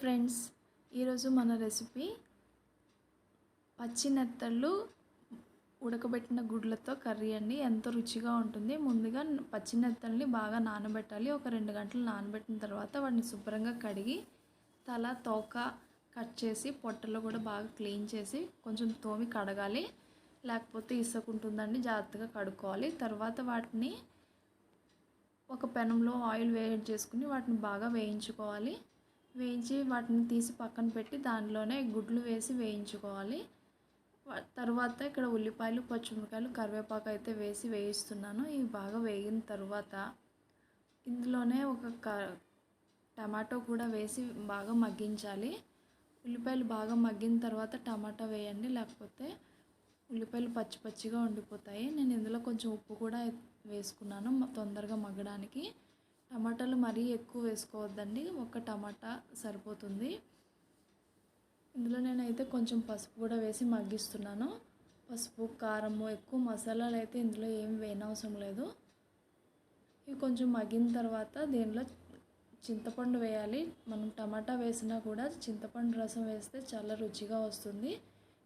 Friends ఈరోజు మన recipe పచ్చి నెత్తళ్ళు ఉడకబెట్టిన గుడ్లతో కర్రీ అండి. ఎంతో రుచిగా ఉంటుంది. ముందుగా పచ్చి నెత్తల్ని బాగా నానబెట్టాలి. ఒక రెండు గంటలు నానబెట్టిన తర్వాత వాటిని శుభ్రంగా కడిగి తల తోక కట్ చేసి పొట్టలో కూడా బాగా క్లీన్ చేసి కొంచెం తోమి కడగాలి. లేకపోతే ఇసుకుంటుందండి జాగ్రత్తగా కడుక్కోవాలి. తర్వాత వాటిని ఒక పెనంలో ఆయిల్ వేడి చేసుకుని వాటిని బాగా వేయించుకోవాలి. వేయించి వాటిని తీసి పక్కన పెట్టి దానిలోనే గుడ్లు వేసి వేయించుకోవాలి. తర్వాత ఇక్కడ ఉల్లిపాయలు పచ్చిమిరకాయలు కరివేపాకు అయితే వేసి వేయిస్తున్నాను. ఇవి బాగా వేగిన తర్వాత ఇందులోనే ఒక క టమాటో కూడా వేసి బాగా మగ్గించాలి. ఉల్లిపాయలు బాగా మగ్గిన తర్వాత టమాటా వేయండి. లేకపోతే ఉల్లిపాయలు పచ్చి పచ్చిగా ఉండిపోతాయి. నేను ఇందులో కొంచెం ఉప్పు కూడా వేసుకున్నాను తొందరగా మగ్గడానికి. టమాటాలు మరీ ఎక్కువ వేసుకోవద్దండి. ఒక టమాటా సరిపోతుంది. ఇందులో నేనైతే కొంచెం పసుపు కూడా వేసి మగ్గిస్తున్నాను. పసుపు కారము ఎక్కువ మసాలాలు అయితే ఇందులో ఏం వేయనవసరం లేదు. ఇవి కొంచెం మగ్గిన తర్వాత దీనిలో చింతపండు వేయాలి. మనం టమాటా వేసినా కూడా చింతపండు రసం వేస్తే చాలా రుచిగా వస్తుంది.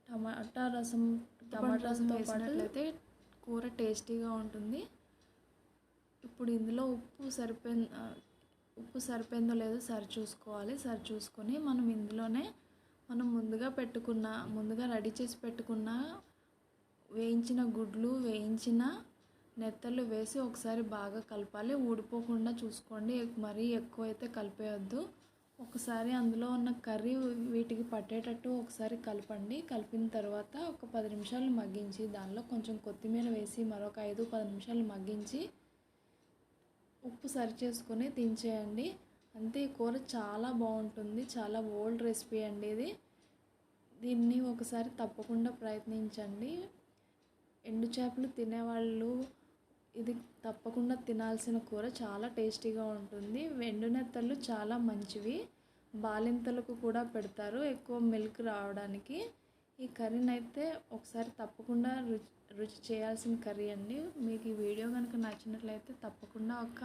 టమాటా రసం టమాటా రసంతో పాటు కూర టేస్టీగా ఉంటుంది. ఇప్పుడు ఇందులో ఉప్పు సరిపోయి ఉప్పు సరిపోయిందో లేదో సరి చూసుకోవాలి. సరి చూసుకొని మనం ఇందులోనే మనం ముందుగా పెట్టుకున్న ముందుగా రెడీ చేసి పెట్టుకున్న వేయించిన గుడ్లు వేయించిన నెత్తలు వేసి ఒకసారి బాగా కలపాలి. ఊడిపోకుండా చూసుకోండి. మరీ ఎక్కువ అయితే కలిపేయొద్దు. ఒకసారి అందులో ఉన్న కర్రీ వీటికి పట్టేటట్టు ఒకసారి కలపండి. కలిపిన తర్వాత ఒక పది నిమిషాలు మగ్గించి దానిలో కొంచెం కొత్తిమీర వేసి మరొక ఐదు పది నిమిషాలు మగ్గించి ఉప్పు సరి చేసుకొని దించేయండి. అంతే ఈ కూర చాలా బాగుంటుంది. చాలా ఓల్డ్ రెసిపీ అండి ఇది. దీన్ని ఒకసారి తప్పకుండా ప్రయత్నించండి. ఎండు చేపలు తినేవాళ్ళు ఇది తప్పకుండా తినాల్సిన కూర. చాలా టేస్టీగా ఉంటుంది. ఎండు నెత్తళ్ళు చాలా మంచివి. బాలింతలకు కూడా పెడతారు. ఎక్కువ మిల్క్ రావడానికి. ఈ కర్రీని అయితే ఒకసారి తప్పకుండా రుచి రుచి చేయాల్సిన కర్రీ అండి. మీకు ఈ వీడియో కనుక నచ్చినట్లయితే తప్పకుండా ఒక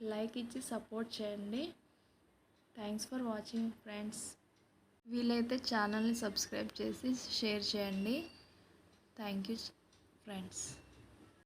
లైక్ ఇచ్చి సపోర్ట్ చేయండి. Thanks for watching friends. వీలైతే ఛానల్ని సబ్స్క్రైబ్ చేసి షేర్ చేయండి. Thank you friends.